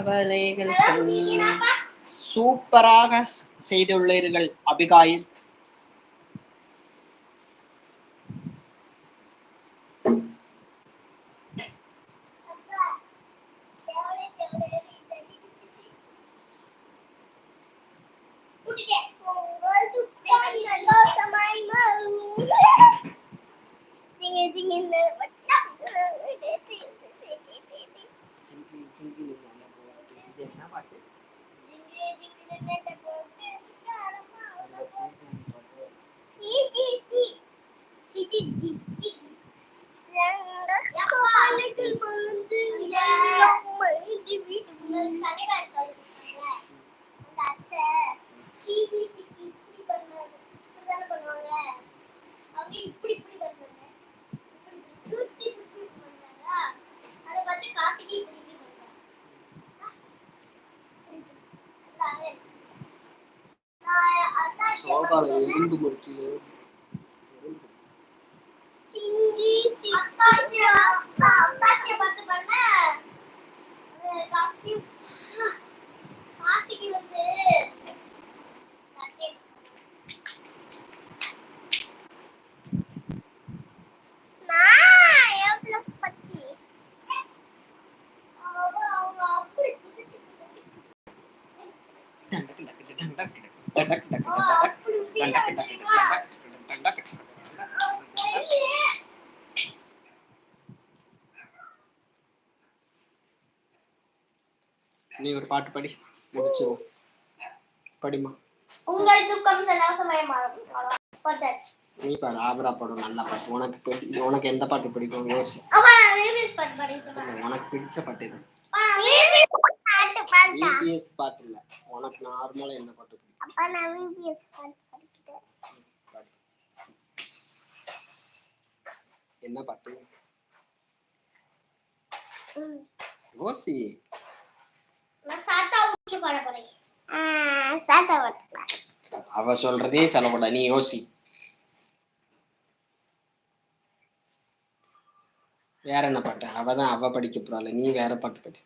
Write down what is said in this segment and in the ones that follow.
கவலைகள் கொண்டு சூப்பராக செய்துள்ளீர்கள் அபிகாயில் இது என்ன பாட்டு இப்படி அதான் சோபால எறும்பு முறுக்கிது சிங்கி அப்பாச்சி அப்பா அப்பாச்சியை பார்த்து நீ ஒரு பாட்டு படி முடிச்சிருவோம். படிமா உங்கள் துக்கம் சலாசமயமாகும் பட்டாச்சு. நீ பாடு ஆபரா பாடும் நல்லா பாட்டு உனக்கு உனக்கு எந்த பாட்டு பிடிக்கும்? யோசி. உனக்கு பிடிச்ச பாட்டு இது பாட்டு இல்ல. உனக்கு நார்மலா என்ன பாட்டு பிடிக்கும்? என்ன பாட்டு? பாட்டு அவ சொல்றதே சொல்லக்கூடாது நீ யோசி வேற என்ன பாட்டு? அவ தான் அவ படிக்க போறாள் நீ வேற பாட்டு படி.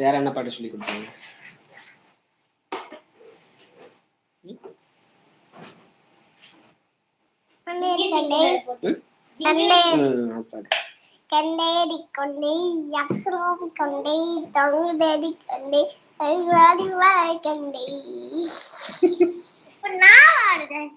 வேற என்ன பாட்டு சொல்லி கொடுத்தீங்க? ம்? கண்ணே. ம், அது பாடு கண்ணேடி கொண்டே தொங்குதடி கொண்டே வாடி வாய் கண்டே இப்ப நான் ஆடுறேன்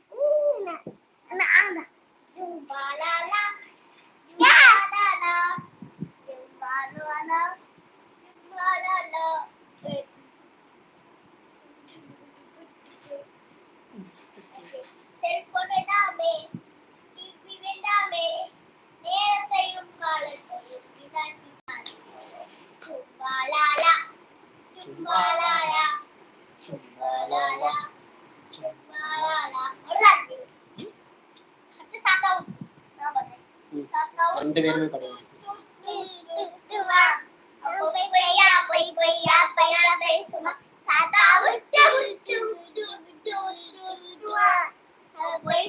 ரெண்டு பேருமே பாடுங்க பொய்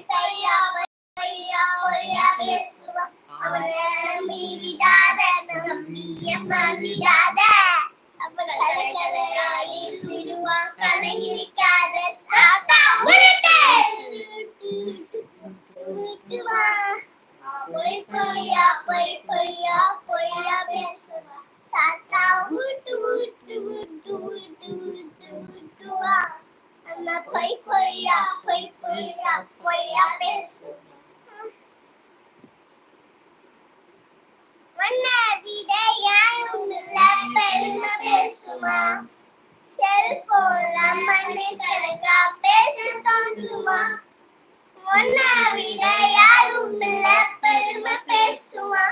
மண்ணு கணக்கா தோன்றுமா உன்னை விட யாரும் இல்ல பெருமை பேசுமா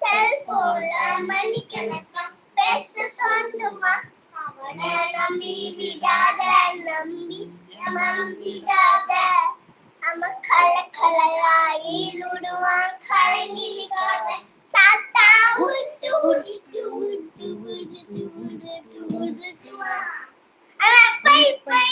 செல்போன்ல மணிக்கணக்கா பேச தோன்றுமா அவனை நம்பி விடாத நம்பி நம்பிடாத